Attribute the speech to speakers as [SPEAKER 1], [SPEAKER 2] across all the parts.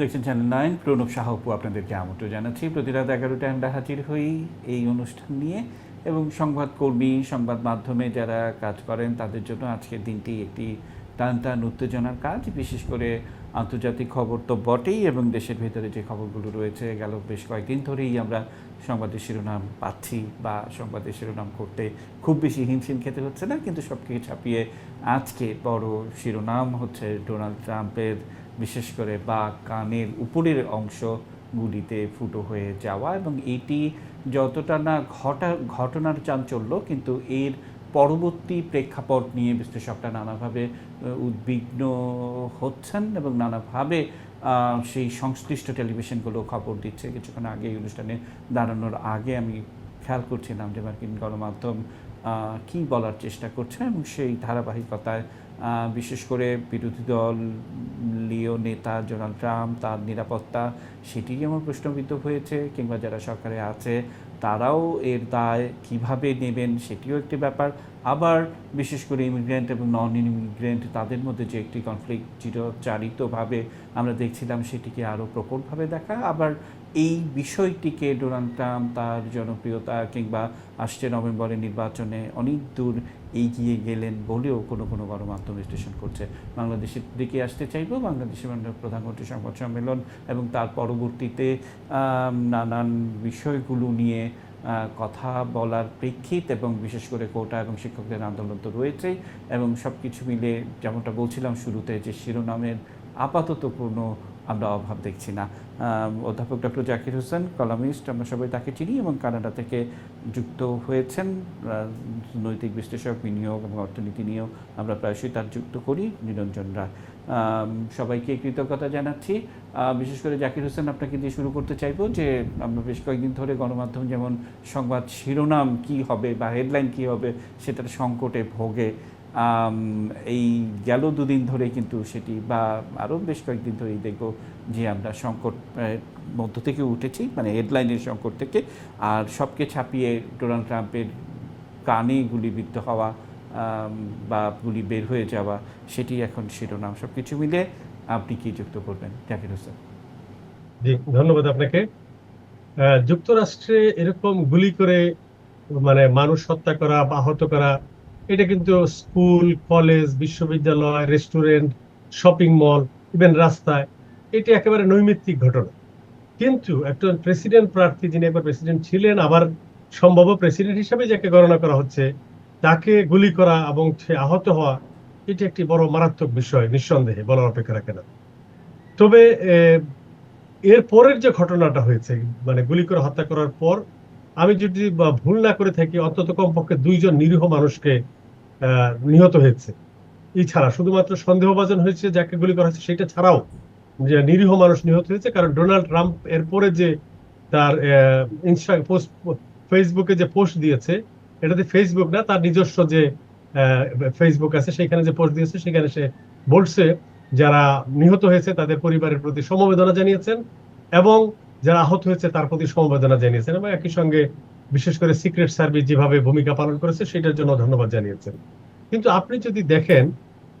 [SPEAKER 1] দেখছেন channel nine Pranab সাহপু আপনাদেরকে আমন্ত্রণ জানাচ্ছি। প্রতি রাত এগারোটায় আমরা হাজির হই এই অনুষ্ঠান নিয়ে এবং সংবাদকর্মী সংবাদ মাধ্যমে যারা কাজ করেন তাদের জন্য আজকের দিনটি একটি টান টান উত্তেজনার কাজ। বিশেষ করে আন্তর্জাতিক খবর তো বটেই এবং দেশের ভেতরে যে খবরগুলো রয়েছে, গেল বেশ কয়েকদিন ধরেই আমরা সংবাদের শিরোনাম পাচ্ছি বা সংবাদের শিরোনাম করতে খুব বেশি হিমশিম খেতে হচ্ছে না, কিন্তু সব কিছু ছাপিয়ে আজকে বড় শিরোনাম হচ্ছে ডোনাল্ড ট্রাম্পের বিশেষ করে বা কানের উপরের অংশগুলিতে ফুটো হয়ে যাওয়া এবং এটি যতটা না ঘটা, ঘটনার চাঞ্চল্য, কিন্তু এর পরবর্তী প্রেক্ষাপট নিয়ে বিশ্লেষকরা নানাভাবে উদ্বিগ্ন হচ্ছেন এবং নানাভাবে সেই সংশ্লিষ্ট টেলিভিশনগুলো খবর দিচ্ছে। কিছুক্ষণ আগে এই অনুষ্ঠানে দাঁড়ানোর আগে আমি খেয়াল করছিলাম যে মার্কিন গণমাধ্যম কী বলার চেষ্টা করছে এবং সেই ধারাবাহিকতায় বিশেষ করে বিরোধী দল, লিও নেতা ডোনাল্ড ট্রাম্প, তার নিরাপত্তা, সেটি যেমন প্রশ্নবিদ্ধ হয়েছে, কিংবা যারা সরকারে আছে, তারাও এর দায় কীভাবে নেবেন সেটিও একটি ব্যাপার। আবার বিশেষ করে ইমিগ্রেন্ট এবং নন ইমিগ্রেন্ট তাদের মধ্যে যে একটি কনফ্লিক্ট চিরচারিতভাবে আমরা দেখছিলাম, সেটিকে আরও প্রকটভাবে দেখা। আবার এই বিষয়টিকে ডোনাল্ড ট্রাম্প তার জনপ্রিয়তা কিংবা আসছে নভেম্বরের নির্বাচনে অনেক দূর এগিয়ে গেলেন বলেও কোনো কোনো গণমাধ্যম বিশ্লেষণ করছে। বাংলাদেশের দিকে আসতে চাইব বাংলাদেশের প্রধানমন্ত্রী সংবাদ সম্মেলন এবং তার পরবর্তীতে নানান বিষয়গুলো নিয়ে কথা বলার প্রেক্ষিত এবং বিশেষ করে কোটা এবং শিক্ষকদের আন্দোলন তো রয়েছেই এবং সব কিছু মিলে যেমনটা বলছিলাম শুরুতে যে শিরোনামের আপাতত কোনো আমরা অভাব দেখছি না। অধ্যাপক ডক্টর জাকির হোসেন, কলামিস্ট, আমরা সবাই তাকে চিনি এবং কানাডা থেকে যুক্ত হয়েছেন। নৈতিক বিশ্লেষক, বিনিয়োগ এবং অর্থনীতি নিয়েও আমরা প্রায়শই তার যুক্ত করি, নিরঞ্জন রায়। সবাইকে কৃতজ্ঞতা জানাচ্ছি। বিশেষ করে জাকির হোসেন, আপনাকে দিয়ে শুরু করতে চাইব যে, আমরা বেশ কয়েকদিন ধরে গণমাধ্যম যেমন সংবাদ শিরোনাম কি হবে বা হেডলাইন কি হবে, সেটার সংকটে ভোগে। এই গেল দুদিন ধরে কিন্তু সেটি, বা আরও বেশ কয়েকদিন ধরেই দেখব যে আমরা সংকট মধ্য থেকে উঠেছি মানে হেডলাইনের সংকট থেকে, আর সবকে ছাপিয়ে ডোনাল্ড ট্রাম্পের কানে গুলিবিদ্ধ হওয়া বা গুলি বের হয়ে যাওয়া, সেটি এখন শিরোনাম সব কিছু মিলে আপনি কি যুক্ত করবেন? জাকির হোসেন।
[SPEAKER 2] জি, ধন্যবাদ আপনাকে। যুক্তরাষ্ট্রে এরকম গুলি করে মানে মানুষ হত্যা করা বা আহত করা এটা কিন্তু স্কুল, কলেজ, বিশ্ববিদ্যালয়, রেস্টুরেন্ট, শপিং মল ইভেন রাস্তায়, এটি একেবারে নৈমিত্তিক ঘটনা। কিন্তু একজন প্রেসিডেন্ট প্রার্থী যিনি একবার প্রেসিডেন্ট ছিলেন, আবার সম্ভাব্য প্রেসিডেন্ট হিসাবে যাকে গণনা করা হচ্ছে, তাকে গুলি করা এবং সে আহত হওয়া, এটি একটি বড় মারাত্মক বিষয়, নিঃসন্দেহে, বলার অপেক্ষা রাখে না। তবে এর পরের যে ঘটনাটা হয়েছে মানে গুলি করে হত্যা করার পর, আমি যদি ভুল না করে থাকি, অন্তত কমপক্ষে দুইজন নিরীহ মানুষকে নিহত হয়েছে। এছাড়া শুধুমাত্র সন্দেহভাজন হয়েছে, যাকে গুলি করা হয়েছে, সেটা ছাড়াও যে নিরীহ মানুষ নিহত হয়েছে, কারণ ডোনাল্ড ট্রাম্প এরপরে যে তার ইনস্টা পোস্ট ফেসবুকে যে পোস্ট দিয়েছে, এটাতে ফেসবুক না, তার নিজস্ব যে ফেসবুক আছে, সেখানে যে পোস্ট দিয়েছে, সেখানে সে বলছে, যারা নিহত হয়েছে, তাদের পরিবারের প্রতি সমবেদনা জানিয়েছেন এবং যারা আহত হয়েছে, তার প্রতি সমবেদনা জানিয়েছেন এবং একই সঙ্গে বিশেষ করে সিক্রেট সার্ভিস যেভাবে ভূমিকা পালন করেছে, সেটার জন্য ধন্যবাদ জানিয়েছেন। কিন্তু আপনি যদি দেখেন,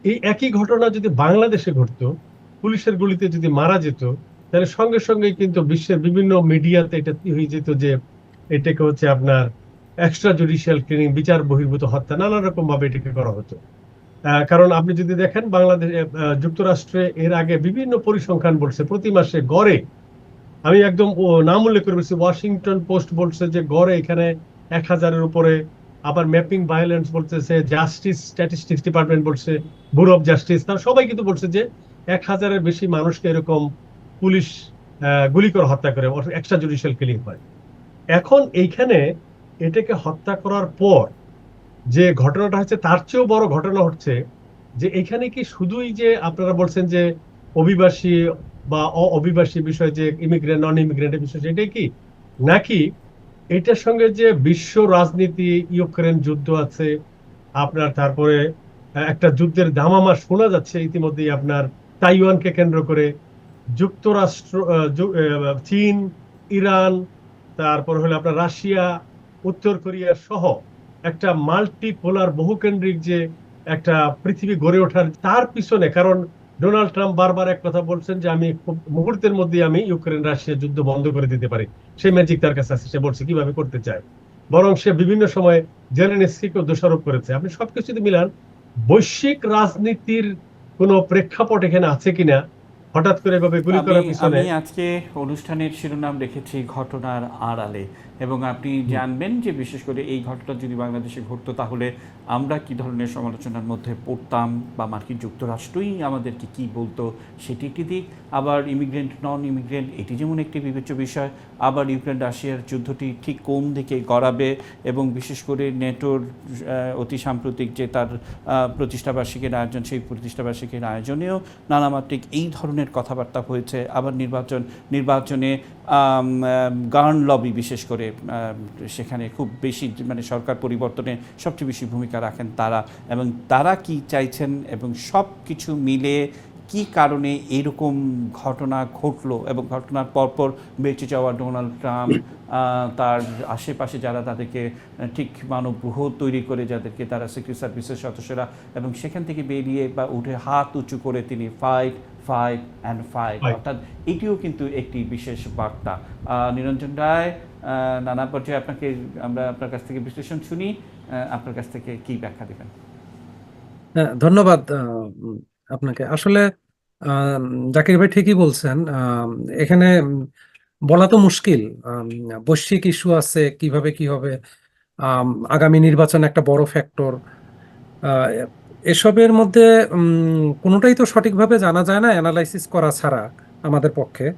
[SPEAKER 2] এই একই ঘটনা যদি বাংলাদেশে ঘটতো, পুলিশের গুলিতে যদি মারা যেত, তাহলে সঙ্গে সঙ্গে কিন্তু বিশ্বের বিভিন্ন মিডিয়াতে এটা হয়ে যেত যে এটাকে হচ্ছে আপনার এক্সট্রা জুডিশিয়াল ক্লিনিং বিচার বহির্ভূত হত্যা, নানা রকম ভাবে এটাকে করা হতো। কারণ আপনি যদি দেখেন, বাংলাদেশ যুক্তরাষ্ট্রে এর আগে বিভিন্ন পরিসংখ্যান বলছে, প্রতি মাসে গড়ে আমি একদম নাম উল্লেখ করে বলছি ওয়াশিংটন পোস্ট বলছে যে গড়ে এখানে এক হাজারের উপরে, আবার ম্যাপিং ভায়োলেন্স বলতেছে জাস্টিস স্ট্যাটিস্টিক্স ডিপার্টমেন্ট বলছে ব্যুরো অফ জাস্টিস তারা সবাই কিন্তু বলছে যে এক হাজারের বেশি মানুষকে এরকম পুলিশ গুলি করে হত্যা করে এক্সট্রা জুডিশিয়াল কিলিং হয় এখন এইখানে এটাকে হত্যা করার পর যে ঘটনাটা হচ্ছে, তার চেয়েও বড় ঘটনা হচ্ছে যে এখানে কি শুধুই যে আপনারা বলছেন যে অভিবাসী বা অভিবাসী বিষয় যে ইমিগ্রেন্ট নন ইমিগ্রেন্টের বিষয়, সেটাই কি? নাকি এটার সঙ্গে যে বিশ্ব রাজনীতি ইউক্রেন যুদ্ধ আছে, আপনার তারপরে একটা যুদ্ধের দামামা শোনা যাচ্ছে ইতিমধ্যেই আপনার তাইওয়ানকে কেন্দ্র করে, যুক্তরাষ্ট্র চীন, ইরান, তারপর হলো আপনার রাশিয়া, উত্তর কোরিয়া সহ একটা মাল্টিপোলার বহুকেন্দ্রিক যে একটা পৃথিবী গড়ে ওঠার, তার পিছনে, কারণ ডোনাল্ড ট্রাম্প বারবার এক কথা বলছেন যে আমি মুহূর্তের মধ্যে আমি ইউক্রেন রাশিয়া যুদ্ধ বন্ধ করে দিতে পারি। সেই ম্যাজিক তার কাছে আছে, সে বলছে কীভাবে করতে চায়। বরং সে বিভিন্ন সময় জেলেনস্কিকেও দোষারোপ করেছে। আপনি সবকিছুতে মিলান, বৈশ্বিক রাজনীতির কোনো প্রেক্ষাপট এখানে আছে কিনা হঠাৎ করে এভাবে গুলি করার পিছনে
[SPEAKER 1] আমি আজকে অনুষ্ঠানের শিরোনাম রেখেছি ঘটনার আড়ালে। এবং আপনি জানবেন যে বিশেষ করে এই ঘটনা যদি বাংলাদেশে ঘটতো তাহলে আমরা কি ধরনের সমালোচনার মধ্যে পড়তাম বা মার্কিন যুক্তরাষ্ট্রই আমাদেরকে কি বলতো সেটি একটি দিক। আবার ইমিগ্রেন্ট নন ইমিগ্রেন্ট এটি যেমন একটি বিবেচ্য বিষয় আবার ইউক্রেন রাশিয়ার যুদ্ধটি ঠিক কোন দিকে গড়াবে এবং বিশেষ করে নেটোর অতি সাম্প্রতিক যে তার প্রতিষ্ঠাবার্ষিকীর আয়োজন সেই প্রতিষ্ঠাবার্ষিকীর আয়োজনেও নানামাত্রিক এই ধরনের কথাবার্তা হয়েছে। আবার নির্বাচন, নির্বাচনে গার্ন লবি বিশেষ করে সেখানে খুব বেশি মানে সরকার পরিবর্তনে সবচেয়ে বেশি ভূমিকা রাখেন তারা। এবং তারা কি চাইছেন এবং সব কিছু মিলে কি কারণে এরকম ঘটনা ঘটলো এবং ঘটনার পরপর বেঁচে যাওয়া ডোনাল্ড ট্রাম্প তার আশেপাশে যারা তাদেরকে ঠিক মানবগ্রহ তৈরি করে যাদেরকে তারা সিক্রেট সার্ভিসের সদস্যরা এবং সেখান থেকে বেরিয়ে বা উঠে হাত উঁচু করে তিনি ফাইট ফাইট অ্যান্ড
[SPEAKER 2] Fight.
[SPEAKER 1] অর্থাৎ এটিও কিন্তু একটি বিশেষ বার্তা। নিরঞ্জন রায় নানা পর্যায়ে আপনাকে আমরা আপনার কাছ থেকে বিশ্লেষণ শুনি। আহ, আপনার কাছ থেকে কি ব্যাখ্যা দেবেন?
[SPEAKER 3] হ্যাঁ ধন্যবাদ আপনাকে। আসলে জাকির ভাই ঠিকই বলছেন এখানে বলা তো মুশকিল বৈশ্বিক ইস্যু আছে কীভাবে কি হবে আগামী নির্বাচন একটা বড় ফ্যাক্টর এসবের মধ্যে কোনোটাই তো সঠিকভাবে জানা যায় না অ্যানালাইসিস করা ছাড়া আমাদের পক্ষে।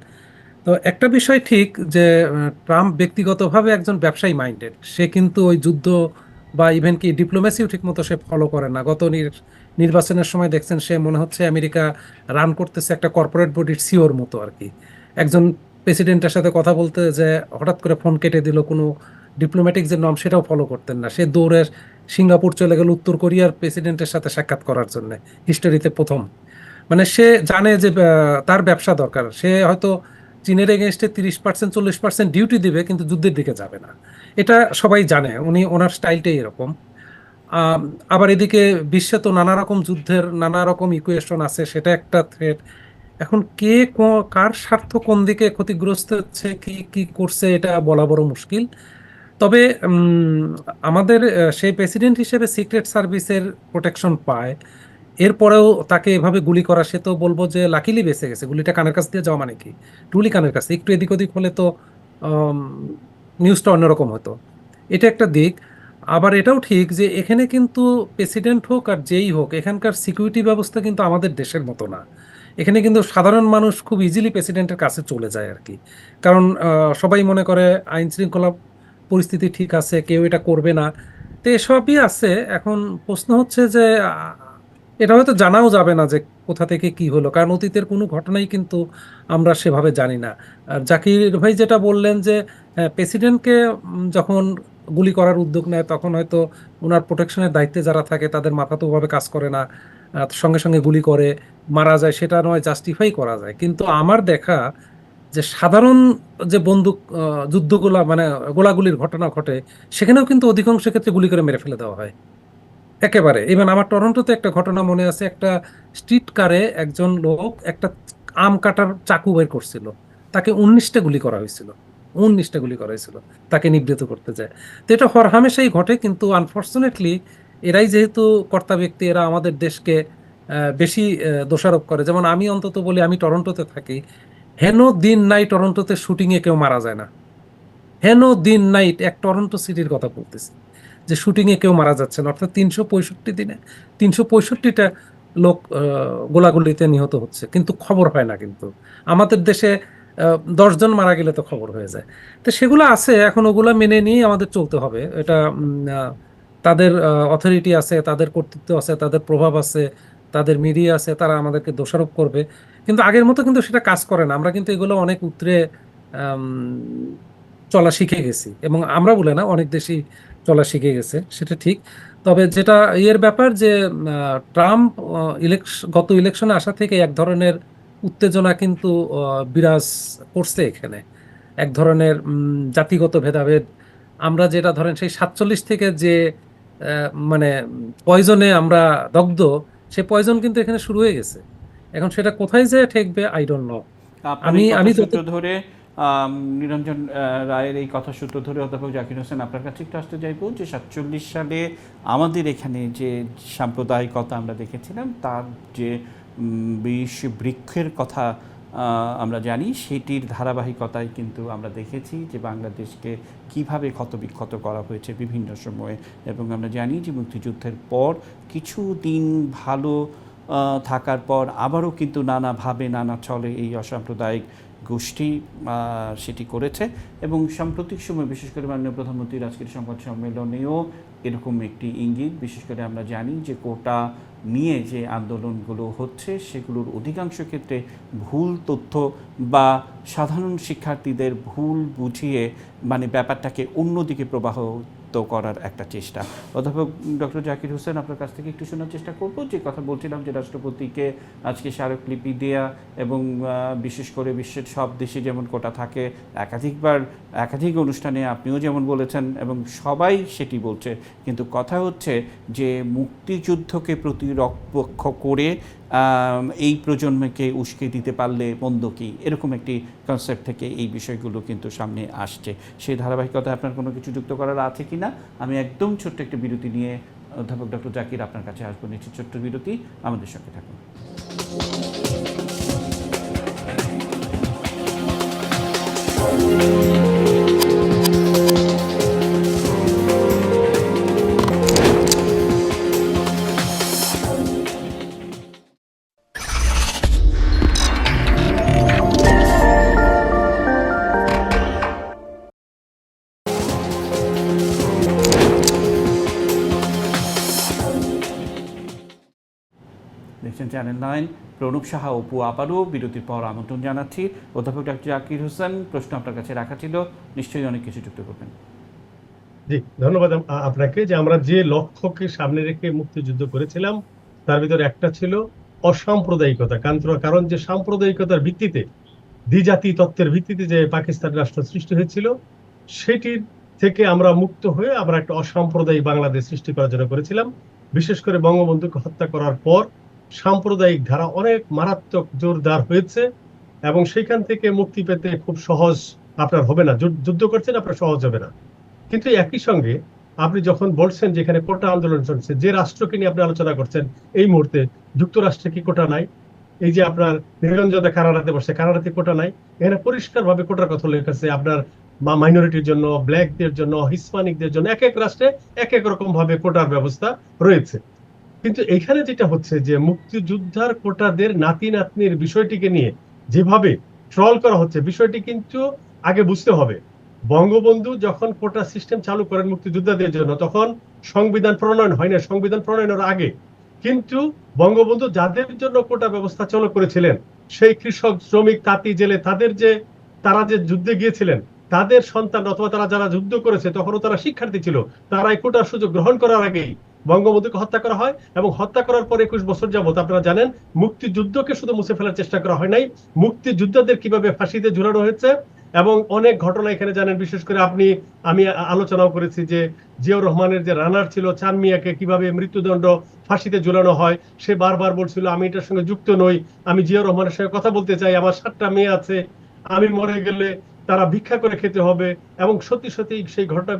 [SPEAKER 3] তো একটা বিষয় ঠিক যে ট্রাম্প ব্যক্তিগতভাবে একজন ব্যবসায়ী মাইন্ডেড সে কিন্তু ওই যুদ্ধ বা ইভেন কি ডিপ্লোমেসিও ঠিকমতো সে ফলো করে না। গত নির- নির্বাচনের সময় দেখছেন সে মনে হচ্ছে আমেরিকা রান করতেছে একটা কর্পোরেট বডির সিওর মতো আর কি। একজন প্রেসিডেন্টের সাথে কথা বলতে যে, হঠাৎ করে ফোন কেটে দিল কোনো ডিপ্লোম্যাটিক যে নর্ম সেটাও ফলো করতেন না। সে দৌড়ে সিঙ্গাপুর চলে গেল উত্তর কোরিয়ার প্রেসিডেন্টের সাথে সাক্ষাৎ করার জন্য হিস্টোরিতে প্রথম। মানে সে জানে যে তার ব্যবসা দরকার। সে হয়তো চীনের এগেনস্টে তিরিশ পার্সেন্ট চল্লিশ পার্সেন্ট ডিউটি দিবে, কিন্তু যুদ্ধের দিকে যাবে না। এটা সবাই জানে, উনি ওনার স্টাইলটাই এরকম। আবার এদিকে বিশ্বে তো নানা রকম যুদ্ধের, নানা রকম ইকুয়েশন আছে, সেটা একটা থ্রেট এখন কে, কার স্বার্থ কোন দিকে ক্ষতিগ্রস্ত হচ্ছে, কি কি করছে, এটা বলা বড় মুশকিল। তবে আমাদের সেই প্রেসিডেন্ট হিসেবে সিক্রেট সার্ভিসের প্রোটেকশন পায়। এরপরেও তাকে এভাবে গুলি করা, সে তো বলব যে লাকিলি বেঁচে গেছে। গুলিটা কানের কাছ দিয়ে যাওয়া মানে কি? টুলি কানের কাছে। একটু এদিক ওদিক হলে তো নিউজটা অন্যরকম হতো। এটা একটা দিক। আবার এটাও ঠিক যে এখানে কিন্তু প্রেসিডেন্ট হোক আর যেই হোক, এখানকার সিকিউরিটি ব্যবস্থা কিন্তু আমাদের দেশের মতো না। এখানে কিন্তু সাধারণ মানুষ খুব ইজিলি প্রেসিডেন্টের কাছে চলে যায় আর কি। কারণ সবাই মনে করে আইন শৃঙ্খলা পরিস্থিতি ঠিক আছে, কেউ এটা করবে না। তো এসবই আছে। এখন প্রশ্ন হচ্ছে যে এটা হয়তো জানাও যাবে না যে কোথা থেকে কি হলো, কারণ অতীতের কোনো ঘটনাই কিন্তু আমরা সেভাবে জানি না। আর জাকির ভাই যেটা বললেন যে প্রেসিডেন্টকে যখন গুলি করার উদ্যোগ নেয়, তখন হয়তো ওনার প্রোটেকশনের দায়িত্বে যারা থাকে, তাদের মাথা তো ওভাবে কাজ করে না। সঙ্গে সঙ্গে গুলি করে, মারা যায়, সেটা নয়, জাস্টিফাই করা যায়। কিন্তু আমার দেখা যে সাধারণ যে বন্দুক যুদ্ধগুলা মানে গোলাগুলির ঘটনা ঘটে, সেখানেও কিন্তু অধিকাংশ ক্ষেত্রে গুলি করে মেরে ফেলে দেওয়া হয়। একেবারে। ইভেন আমার টরন্টোতে একটা ঘটনা মনে আছে, একটা স্ট্রিট কারে একজন লোক একটা আম কাটার চাকু বের করছিল। তাকে উনিশটা গুলি করা হয়েছিল। উনিশটা গুলি করা হয়েছিল। তাকে নিবৃত করতে যায়। তো এটা হরহামেশাই ঘটে, কিন্তু আনফর্চুনেটলি এরাই যেহেতু কর্তা ব্যক্তি, এরা আমাদের দেশকে বেশি দোষারোপ করে। যেমন আমি অন্তত বলি, আমি টরন্টোতে থাকি। হেন দিন নাই টরন্টোতে শুটিংয়ে কেউ মারা যায় না। হেন দিন নাইট এক টরন্টো সিটির কথা বলতেছি, যে শুটিংয়ে কেউ মারা যাচ্ছে না। অর্থাৎ তিনশো পঁয়ষট্টি দিনে, তিনশো পঁয়ষট্টিটা লোক গোলাগুলিতে নিহত হচ্ছে, কিন্তু খবর হয় না কিন্তু। আমাদের দেশে দশজন মারা গেলে তো খবর হয়ে যায়। তো সেগুলো আছে, এখন ওগুলো মেনে নিয়ে আমাদের চলতে হবে। এটা তাদের অথরিটি আছে, তাদের কর্তৃত্ব আছে, তাদের প্রভাব আছে, তাদের মিডিয়া আছে, তারা আমাদেরকে দোষারোপ করবে। কিন্তু আগের মতো কিন্তু সেটা কাজ করে না। আমরা কিন্তু এগুলো অনেক আম, চলা শিখে গেছি। এবং আমরা বলে না অনেক দেশই চলা শিখে গেছে সেটা ঠিক। তবে যেটা ইয়ের ব্যাপার যে ট্রাম্প ইলেকশন গত ইলেকশনে আসা থেকে এক ধরনের উত্তেজনা কিন্তু বিরাজ করছে এখানে। এক ধরনের জাতিগত ভেদাভেদ। আমরা যেটা ধরেন সেই সাতচল্লিশ থেকে যে মানে পয়জনে আমরা দগ্ধ সে পয়জন কিন্তু এখানে শুরু হয়ে গেছে। এখন সেটা কোথায় যেয়ে ঠেকবে আই ডোন্ট নো আমি- আমি যত-
[SPEAKER 1] ধরে নিরঞ্জন রায়ের এই কথা সূত্র ধরে অধ্যাপক জাকির হোসেন আপনার কাছে একটু আসতে চাইব যে সাতচল্লিশ সালে আমাদের এখানে যে সাম্প্রদায়িকতা আমরা দেখেছিলাম তার যে বিষ বৃক্ষের কথা আমরা জানি সেটির ধারাবাহিকতায় কিন্তু আমরা দেখেছি যে বাংলাদেশকে কীভাবে ক্ষতবিক্ষত করা হয়েছে বিভিন্ন সময়ে। এবং আমরা জানি যে মুক্তিযুদ্ধের পর কিছু দিন ভালো থাকার পর আবারও কিন্তু নানাভাবে নানা চলে এই অসাম্প্রদায়িক গোষ্ঠী সেটি করেছে এবং সাম্প্রতিক সময় বিশেষ করে মাননীয় প্রধানমন্ত্রীর আজকের সংবাদ সম্মেলনেও এরকম একটি ইঙ্গিত। বিশেষ করে আমরা জানি যে কোটা নিয়ে যে আন্দোলনগুলো হচ্ছে, সেগুলোর অধিকাংশ ক্ষেত্রে ভুল তথ্য বা সাধারণ শিক্ষার্থীদের ভুল বুঝিয়ে মানে ব্যাপারটাকে অন্যদিকে প্রবাহিত করার একটা চেষ্টা। অধ্যাপক ডক্টর জাকির হোসেন, আপনার কাছ থেকে একটু শোনার চেষ্টা করব। যে কথা বলছিলাম যে রাষ্ট্রপতিকে আজকে স্মারকলিপি দেয়া এবং বিশেষ করে বিশ্বের সব দেশে যেমন কোটা থাকে, একাধিকবার, একাধিক অনুষ্ঠানে আপনিও যেমন বলেছেন এবং সবাই সেটি বলছে। কিন্তু কথা হচ্ছে যে মুক্তিযুদ্ধকে প্রতিরক্ষ করে এই প্রজন্মকে উস্কে দিতে পারলে মন্দ কি? এরকম একটি কনসেপ্ট থেকে এই বিষয়গুলো কিন্তু সামনে আসছে। সেই ধারাবাহিকতায় আপনার কোনো কিছু যুক্ত করার আছে কি না আমি একদম ছোট্ট একটা বিরতি নিয়ে অধ্যাপক ডক্টর জাকির আপনার কাছে আসব। নিচ্ছি ছোট্ট বিরতি আমাদের সঙ্গে থাকুন। দেখছেন চ্যানেল নাইন প্রণব সাহা অপু আবারও বিরতির পর আমন্ত্রণ জানাচ্ছি। অধ্যাপক ডক্টর জাকির হোসেন, প্রশ্ন আপনার কাছে রাখা ছিল, নিশ্চয়ই অনেক কিছু যুক্ত করবেন।
[SPEAKER 2] জি, ধন্যবাদ আপনাকে। যে আমরা যে লক্ষ্যকে সামনে রেখে মুক্তিযুদ্ধ করেছিলাম, তার ভিতরে একটা ছিল অসাম্প্রদায়িকতা। কারণ কারণ যে সাম্প্রদায়িকতার ভিত্তিতে দ্বিজাতি তত্ত্বের ভিত্তিতে যে পাকিস্তান রাষ্ট্র সৃষ্টি হয়েছিল, সেটির থেকে আমরা মুক্ত হয়ে আমরা একটা অসাম্প্রদায়িক বাংলাদেশ সৃষ্টি করার জন্য করেছিলাম। বিশেষ করে বঙ্গবন্ধুকে হত্যা করার পর সাম্প্রদায়িক ধারা অনেক মারাত্মক জোরদার হয়েছে এবং সেখান থেকে মুক্তি পেতে খুব সহজ আপনার হবে না। যুদ্ধ- করছেন আপনার সহজ হবে না। কিন্তু একই সঙ্গে আপনি যখন বলছেন যে এখানে কোটা আন্দোলন চলছে, যে রাষ্ট্রকে নিয়ে আপনি আলোচনা করছেন, এই মুহূর্তে যুক্তরাষ্ট্রে কি কোটা নাই? এই যে আপনার নিরঞ্জনে কানাডাতে বসে কানাডাতে কোটা নাই? এখানে পরিষ্কার ভাবে কোটার কথা লেখা আছে। আপনার মাইনরিটির জন্য, ব্ল্যাকদের জন্য, হিসপানিকদের জন্য এক এক রাষ্ট্রে এক এক রকম ভাবে কোটার ব্যবস্থা রয়েছে। কিন্তু এখানে যেটা হচ্ছে যে মুক্তিযোদ্ধার কোটাদের নাতি নাতনির বিষয়টিকে নিয়ে যেভাবে ট্রল করা হচ্ছে, বিষয়টি কিন্তু আগে বুঝতে হবে। বঙ্গবন্ধু যখন কোটা সিস্টেম চালু করেন মুক্তিযোদ্ধাদের জন্য, তখন সংবিধান প্রণয়ন হয় না সংবিধান প্রণয়নের আগে কিন্তু বঙ্গবন্ধু যাদের জন্য কোটা ব্যবস্থা চালু করেছিলেন, সেই কৃষক, শ্রমিক, তাঁতি জেলে, তাদের যে তারা যে যুদ্ধে গিয়েছিলেন, তাদের সন্তান অথবা তারা যারা যুদ্ধ করেছে, তখনও তারা শিক্ষার্থী ছিল। তারা এই কোটার সুযোগ গ্রহণ করার আগেই বঙ্গবন্ধুকে হত্যা করা হয় এবং হত্যা করার পর একুশ বছর যাবত আপনারা জানেন, মুক্তিযুদ্ধকে শুধু মুছে ফেলার চেষ্টা করা হয় নাই। মুক্তিযোদ্ধাদের কীভাবে ফাঁসিতে ঝুলানো হয়েছে এবং অনেক ঘটনা এখানে জানেন, বিশেষ করে আপনি, আমি আলোচনাও করেছি যে জিয়াউর রহমানের যে রানার ছিল চান মিয়াকে কীভাবে মৃত্যুদণ্ড ফাঁসিতে ঝুলানো হয়, সে বারবার বলছিল, আমি এটার সঙ্গে যুক্ত নই। আমি জিয়াউর রহমানের সঙ্গে কথা বলতে চাই। আমার সাতটা মেয়ে আছে। আমি মরে গেলে তারা ভিক্ষা করে খেতে হবে। এবং সত্যি সত্যি সেই ঘটনা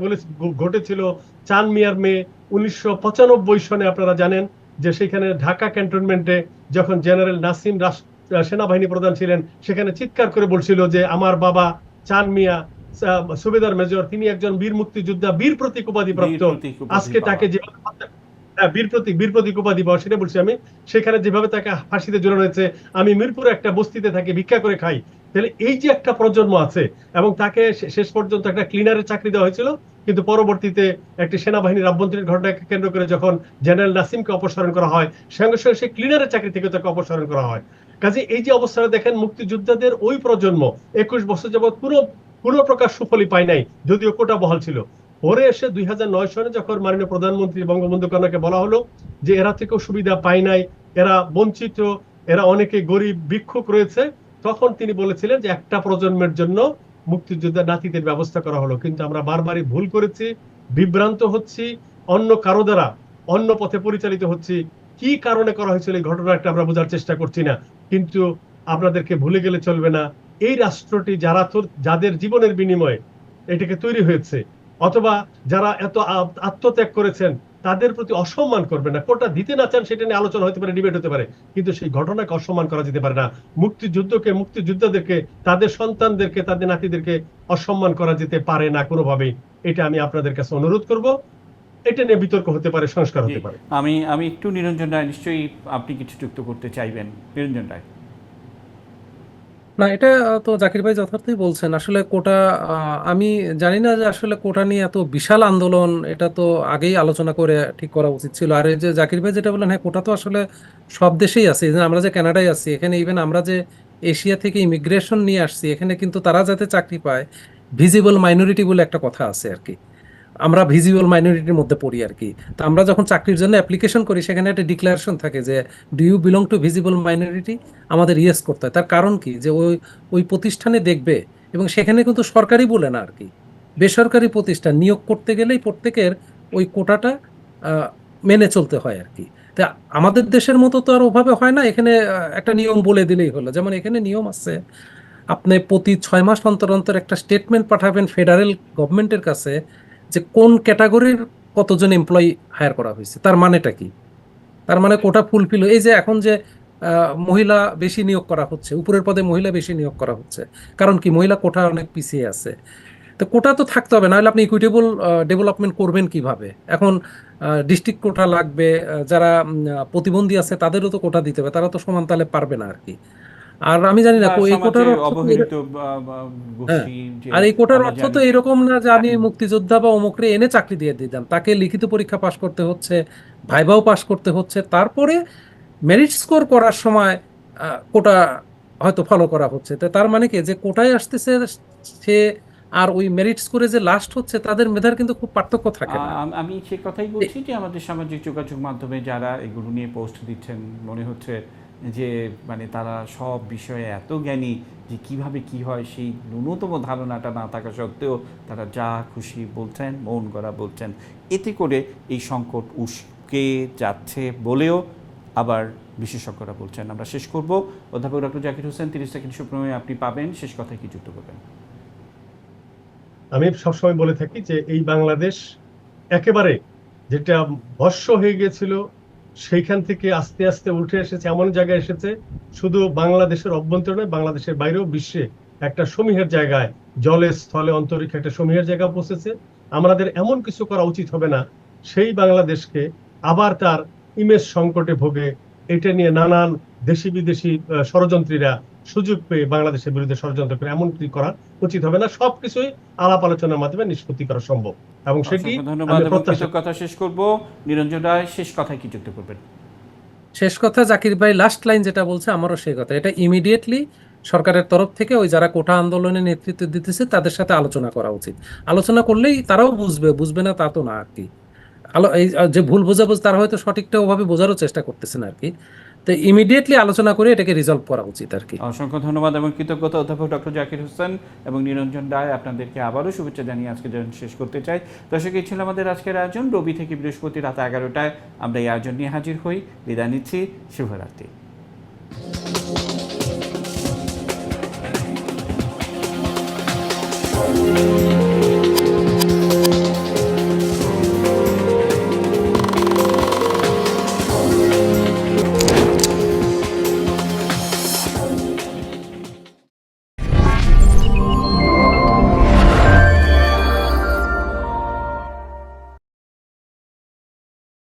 [SPEAKER 2] ঘটেছিল চান মিয়ার মেয়ে উনিশশো পঁচানব্বই সনে আপনারা জানেন যে সেখানে ঢাকা ক্যান্টনমেন্টে যখন জেনারেল নাসিম সেনাবাহিনী প্রধান ছিলেন সেখানে চিৎকার করে বলছিল যে আমার বাবা চান মিয়া সুবেদার মেজর তিনি একজন বীর মুক্তিযোদ্ধা বীর প্রতীক উপাধি প্রাপ্ত। আজকে তাকে হত্যা- হ্যাঁ, বীর প্রতীক বীর প্রতীক উপাধি পাওয়া সেটা বলছি আমি। সেখানে যেভাবে তাকে ফাঁসিতে ঝুলানো হয়েছে আমি মিরপুরে একটা বস্তিতে থাকি ভিক্ষা করে খাই। তাহলে এই যে একটা প্রজন্ম আছে এবং তাকে শেষ পর্যন্ত একটা ক্লিনারের চাকরি দেওয়া হয়েছিল কিন্তু পরবর্তীতে একটি সেনাবাহিনীর আভ্যন্তরীণ ঘটনাকে কেন্দ্র করে যখন জেনারেল নাসিমকে অপসারণ করা হয়, সঙ্গে সঙ্গে সেই ক্লিনারের চাকরি থেকে তাকে অপসারণ করা হয়। কাজে এই যে অবস্থাটা দেখেন, মুক্তিযোদ্ধাদের ওই প্রজন্ম একুশ বছর যাবৎ কোনো কোনো প্রকার সুফলই পায় নাই, যদিও কোটা বহাল ছিল। পরে এসে দুই সনে যখন মাননীয় প্রধানমন্ত্রী বঙ্গবন্ধু কন্যাকে বলা হলো যে এরা থেকেও সুবিধা পায় নাই, এরা বঞ্চিত, এরা অনেকে গরিব, ভিক্ষুক রয়েছে, তখন তিনি বলেছিলেন যে একটা প্রজন্মের জন্য মুক্তিযোদ্ধা নাতিদের ব্যবস্থা করা হলো। কিন্তু আমরা বারবারই ভুল করেছি, বিভ্রান্ত হচ্ছি, অন্য কারও দ্বারা, অন্য পথে পরিচালিত হচ্ছি। কি কারণে করা হয়েছিল এই ঘটনাটা আমরা বোঝার চেষ্টা করছি না। কিন্তু আপনাদেরকে ভুলে গেলে চলবে না। এই রাষ্ট্রটি যারা যাদের জীবনের বিনিময়ে এটাকে তৈরি হয়েছে, অথবা যারা এত আত্মত্যাগ করেছেন তাদের প্রতি অসম্মান করবে না। কোটা দিতে না চান সেটা নিয়ে আলোচনা হতে পারে ডিবেট হতে পারে কিন্তু সেই ঘটনাকে অসম্মান করা যেতে পারে না। মুক্তিযুদ্ধকে মুক্তিযোদ্ধাদেরকে তাদের সন্তানদেরকে তাদের নাতিদেরকে অসম্মান করা যেতে পারে না কোনোভাবেই। এটা আমি আপনাদের কাছে অনুরোধ করব। এটা নিয়ে বিতর্ক হতে পারে সংস্কার হতে পারে।
[SPEAKER 1] আমি আমি একটু নিরঞ্জন রায় নিশ্চয়ই আপনি কিছু যুক্ত করতে চাইবেন। নিরঞ্জন রায়।
[SPEAKER 3] না, এটা তো জাকির ভাই যথার্থই বলছেন। আসলে কোটা আমি জানি না যে আসলে কোটা নিয়ে এত বিশাল আন্দোলন, এটা তো আগেই আলোচনা করে ঠিক করা উচিত ছিল। আর এই যে জাকির ভাই যেটা বললেন হ্যাঁ কোটা তো আসলে সব দেশেই আছে। আমরা যে কানাডায় আছি, এখানে ইভেন আমরা যে এশিয়া থেকে ইমিগ্রেশন নিয়ে আসছি, এখানে কিন্তু তারা যাতে চাকরি পায় ভিজিবল মাইনরিটি বলে একটা কথা আছে আর কি। আমরা ভিজিবল মাইনরিটির মধ্যে পড়ি আর কি। তো আমরা যখন চাকরির জন্য অ্যাপ্লিকেশন করি, সেখানে একটা ডিক্লারেশন থাকে যে do you belong to visible minority আমাদের ইয়েস করতে হয়। তার কারণ কি? যে ওই ওই প্রতিষ্ঠানে দেখবে এবং সেখানে কিন্তু সরকারি বলে না আর কি। বেসরকারি প্রতিষ্ঠান নিয়োগ করতে গেলেই প্রত্যেকের ওই কোটাটা মেনে চলতে হয় আর কি। তা আমাদের দেশের মতো তো আর ওভাবে হয় না। এখানে একটা নিয়ম বলে দিলেই হলো। যেমন এখানে নিয়ম আছে, আপনি প্রতি ছয় মাস অন্তর অন্তর একটা স্টেটমেন্ট পাঠাবেন ফেডারেল গভর্নমেন্টের কাছে যে কোন ক্যাটাগরির কতজন এমপ্লয়ি হায়ার করা হয়েছে, তার মানেটা কি? তার মানে কোটা ফুলফিল এই যে এখন যে মহিলা বেশি নিয়োগ করা হচ্ছে, উপরের পদে মহিলা বেশি নিয়োগ করা হচ্ছে, কারণ কি মহিলা কোটা অনেক পিছিয়ে আছে। তো কোটা তো থাকতে হবে, নাহলে আপনি ইকুইটেবল ডেভেলপমেন্ট করবেন কীভাবে? এখন ডিস্ট্রিক্ট কোটা লাগবে যারা প্রতিবন্ধী আছে তাদেরও তো কোটা দিতে হবে, তারা তো সমান তালে পারবে না আর কি। আর আমি জানি না এই কোটার
[SPEAKER 1] সমাজে
[SPEAKER 3] অর্থ তো
[SPEAKER 1] অবহেলিত বা- বা গোষ্ঠী যে
[SPEAKER 3] আর এই কোটার অর্থ তো এরকম না যে আমি মুক্তিযোদ্ধা বা অমুকরে এনে চাকরি দিয়ে দিতাম। তাকে লিখিত পরীক্ষা পাশ করতে হচ্ছে ভাইভাও পাশ করতে হচ্ছে। তারপরে মেরিট স্কোর করার সময় কোটা হয়তো ফলো করা হচ্ছে। তো তার মানে কি যে কোটায় আসতেছে সে আর ওই মেরিট স্কোরে যে লাস্ট হচ্ছে তাদের মেধার কিন্তু খুব পার্থক্য থাকে
[SPEAKER 1] আমি সে কথাই বলছি যে আমাদের সামাজিক যোগাযোগ মাধ্যমে যারা এগুলো নিয়ে পোস্ট দিচ্ছেন মনে হচ্ছে যে মানে তারা সব বিষয়ে এত জ্ঞানী যে কীভাবে কি হয় সেই ন্যূনতম ধারণাটা না থাকা সত্ত্বেও তারা যা খুশি বলছেন, মন করা বলছেন। এতে করে এই সংকট উস্কে যাচ্ছে বলেও আবার বিশেষজ্ঞরা বলছেন। আমরা শেষ করব। অধ্যাপক ডক্টর জাকির হোসেন, তিরিশ সেকেন্ড সুপ্রমে আপনি পাবেন। শেষ কথায় কি যুক্ত করবেন?
[SPEAKER 2] আমি সবসময় বলে থাকি যে, এই বাংলাদেশ একেবারে যেটা ভস্য হয়ে গিয়েছিল সেইখান থেকে আস্তে আস্তে উঠে এসেছে, এমন জায়গায় এসেছে, শুধু বাংলাদেশের অভ্যন্তরে বাংলাদেশের বাইরেও বিশ্বে একটা সমীহের জায়গায় জলে স্থলে অন্তরিক্ষে একটা সমীহের জায়গা পৌঁছেছে। আমাদের এমন কিছু করা উচিত হবে না, সেই বাংলাদেশকে আবার তার ইমেজ সংকটে ভোগে, এটা নিয়ে নানান দেশি বিদেশি ষড়যন্ত্রীরা সুযোগ পেয়ে বাংলাদেশের বিরুদ্ধে ষড়যন্ত্র করে এমন কি করা উচিত হবে না। সবকিছুই আলাপ আলোচনার মাধ্যমে নিষ্পত্তি করা সম্ভব। এবং সেটি
[SPEAKER 1] ধন্যবাদ এবং
[SPEAKER 2] প্রত্যাশা
[SPEAKER 1] কথা শেষ করব। নিরঞ্জন রায় শেষ কথায় কি যুক্ত করবেন?
[SPEAKER 3] শেষ কথা জাকির ভাই লাস্ট লাইন যেটা বলছে আমারও সেই কথা। এটা ইমিডিয়েটলি সরকারের তরফ থেকে ওই যারা কোটা আন্দোলনে নেতৃত্ব দিতেছে তাদের সাথে আলোচনা করা উচিত। আলোচনা করলেই তারাও বুঝবে বুঝবে না তা তো না আর কি। আলো এই যে ভুল বোঝাবুঝ তারা হয়তো সঠিকটা ওভাবে বোঝারও চেষ্টা করতেছেন আর কি। তো ইমিডিয়েটলি আলোচনা করে এটাকে রিজলভ করা উচিত আর কি।
[SPEAKER 1] অসংখ্য ধন্যবাদ এবং কৃতজ্ঞতা, অধ্যাপক ডক্টর জাকির হোসেন এবং নিরঞ্জন রায় আপনাদেরকে আবারও শুভেচ্ছা জানিয়ে আজকে শেষ করতে চাই। দর্শক, এই ছিল আমাদের আজকের আয়োজন। রবি থেকে বৃহস্পতি রাত এগারোটায় আমরা এই আয়োজন নিয়ে হাজির হই। বিদায় নিচ্ছি। শুভরাত্রি।